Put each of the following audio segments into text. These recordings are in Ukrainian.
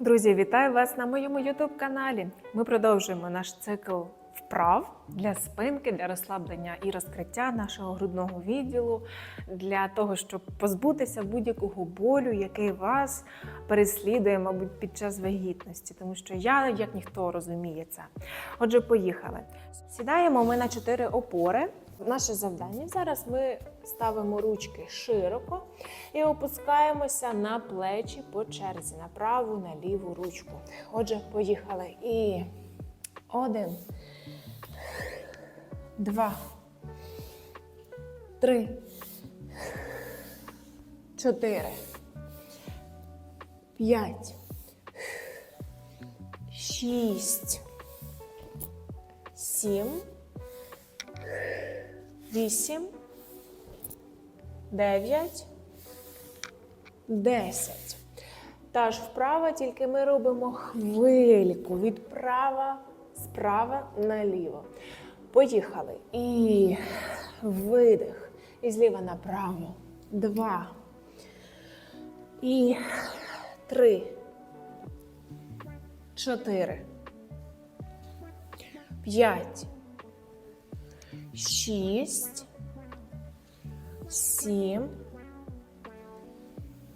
Друзі, вітаю вас на моєму youtube каналі. Ми продовжуємо наш цикл вправ для спинки, для розслаблення і розкриття нашого грудного відділу, для того, щоб позбутися будь-якого болю, який вас переслідує, мабуть, під час вагітності, тому що я, як ніхто, розуміє це. Отже, поїхали. Сідаємо ми на чотири опори. Наше завдання зараз ми ставимо ручки широко і опускаємося на плечі по черзі, на праву, на ліву ручку. Отже, поїхали. І один, два, три, чотири, п'ять, шість, сім. Вісім, дев'ять, десять. Та ж вправа, тільки ми робимо хвильку від права справа наліво. Поїхали. І видих. І зліва направо. Два. І три. Чотири. П'ять шість, сім,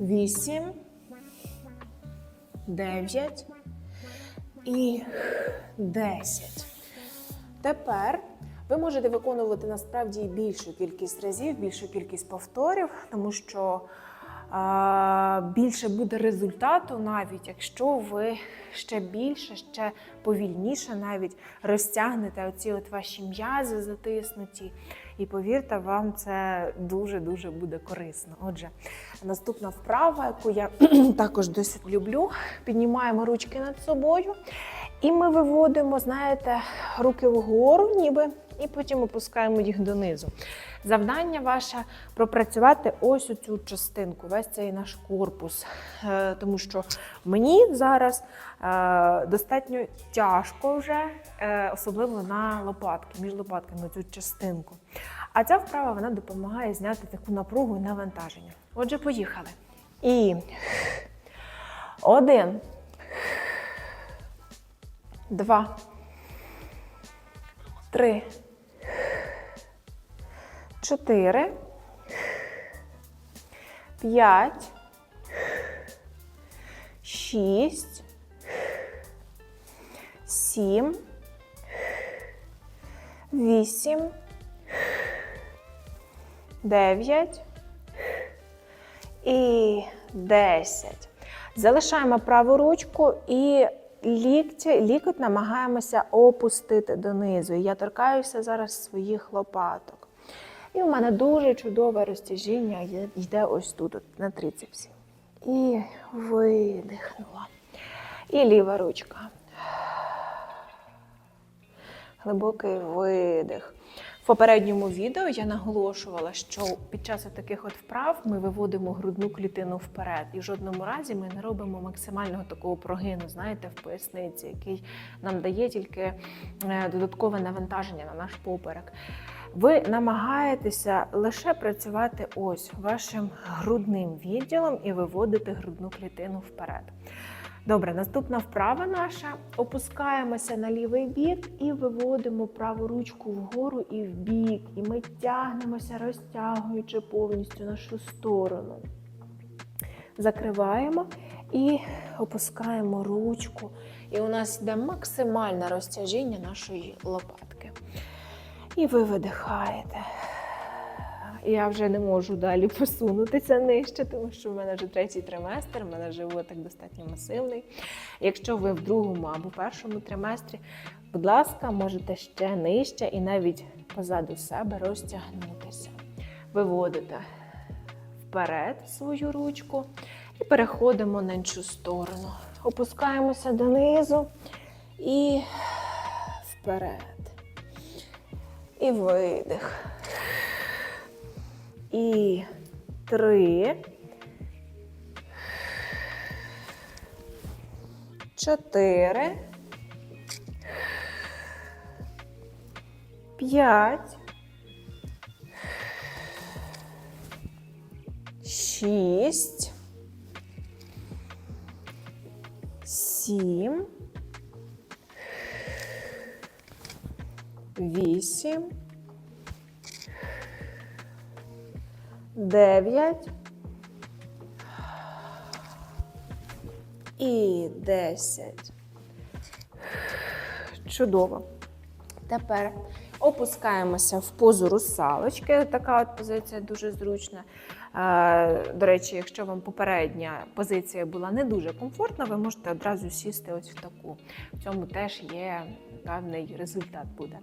вісім, дев'ять і десять. Тепер ви можете виконувати насправді більшу кількість разів, більшу кількість повторів, тому що більше буде результату, навіть якщо ви ще більше, ще повільніше навіть розтягнете оці от ваші м'язи затиснуті. І повірте, вам це дуже-дуже буде корисно. Отже, наступна вправа, яку я також досить люблю, піднімаємо ручки над собою. І ми виводимо, знаєте, руки вгору, ніби, і потім опускаємо їх донизу. Завдання ваше пропрацювати ось у цю частинку, весь цей наш корпус. Е, Тому що мені зараз достатньо тяжко вже, е, особливо на лопатки, між лопатками цю частинку. А ця вправа вона допомагає зняти таку напругу і навантаження. Отже, поїхали. І один два, три, чотири, п'ять, шість, сім, вісім, дев'ять і десять. Залишаємо праву ручку і лікті, лікоть намагаємося опустити донизу. Я торкаюся зараз своїх лопаток. І у мене дуже чудове розтяжіння йде ось тут, на трицепсі. І видихнула. І ліва ручка. Глибокий видих. В попередньому відео я наголошувала, що під час таких от вправ ми виводимо грудну клітину вперед, і в жодному разі ми не робимо максимального такого прогину, знаєте, в поясниці, який нам дає тільки е, додаткове навантаження на наш поперек. Ви намагаєтеся лише працювати ось вашим грудним відділом і виводити грудну клітину вперед. Добре, наступна вправа наша. Опускаємося на лівий бік і виводимо праву ручку вгору і в бік. І ми тягнемося, розтягуючи повністю нашу сторону. Закриваємо і опускаємо ручку. І у нас йде максимальне розтяжіння нашої лопатки. І ви видихаєте. Я вже не можу далі посунутися нижче, тому що в мене вже третій триместр, в мене животик достатньо масивний. Якщо ви в другому або першому триместрі, будь ласка, можете ще нижче і навіть позаду себе розтягнутися. Виводите вперед свою ручку і переходимо на іншу сторону. Опускаємося донизу і вперед. І видих. І три. Чотири. П'ять. Шість. сім, вісім, дев'ять і десять. Чудово. Тепер опускаємося в позу русалочки. Така от позиція дуже зручна. До речі, якщо вам попередня позиція була не дуже комфортна, ви можете одразу сісти ось в таку. В цьому теж є певний результат буде.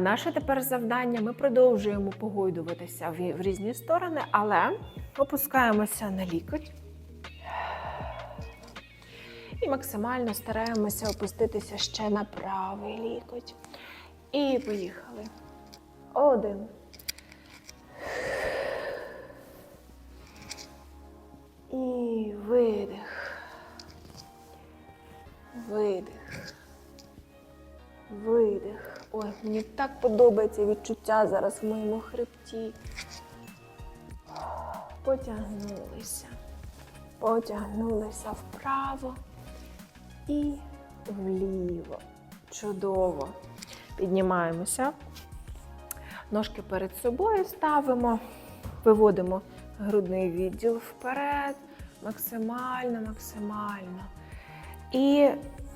Наше тепер завдання ми продовжуємо погойдуватися в різні сторони, але опускаємося на лікоть. І максимально стараємося опуститися ще на правий лікоть. І поїхали. Один. Мені так подобається відчуття зараз в моєму хребті. Потягнулися. Потягнулися вправо і вліво. Чудово. Піднімаємося. Ножки перед собою ставимо, виводимо грудний відділ вперед, максимально, максимально. І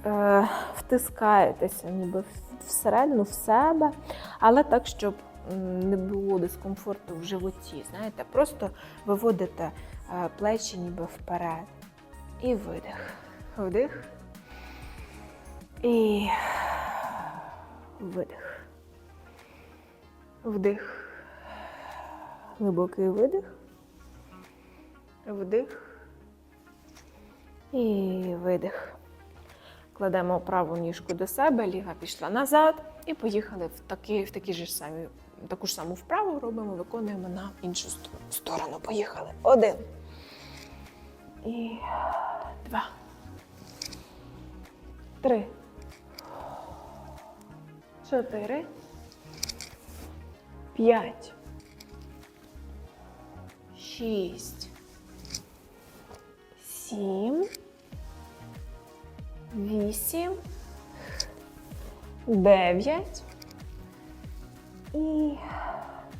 е, втискаєтеся ніби всередину в себе, але так, щоб не було дискомфорту в животі. Знаєте, просто виводите е, плечі ніби вперед. І видих. Вдих. І видих. Вдих. Глибокий видих. Вдих. І видих. Кладемо праву ніжку до себе, ліва пішла назад і поїхали в такі, в такі ж самі, таку ж саму вправу робимо, виконуємо на іншу сторону. Поїхали. Один. І два. Три. Чотири. П'ять. Шість. Сім. Вісім. Дев'ять. І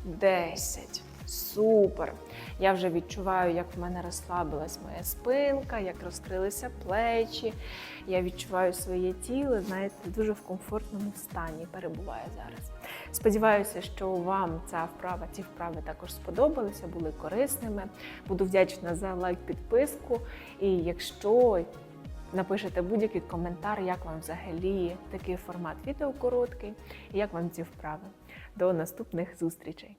десять. Супер. Я вже відчуваю, як в мене розслабилась моя спинка, як розкрилися плечі. Я відчуваю своє тіло, знаєте, дуже в комфортному стані перебуває зараз. Сподіваюся, що вам ця вправа, ці вправи також сподобалися, були корисними. Буду вдячна за лайк, підписку. І якщо напишете будь-який коментар, як вам взагалі такий формат відео короткий, і як вам ці вправи. До наступних зустрічей!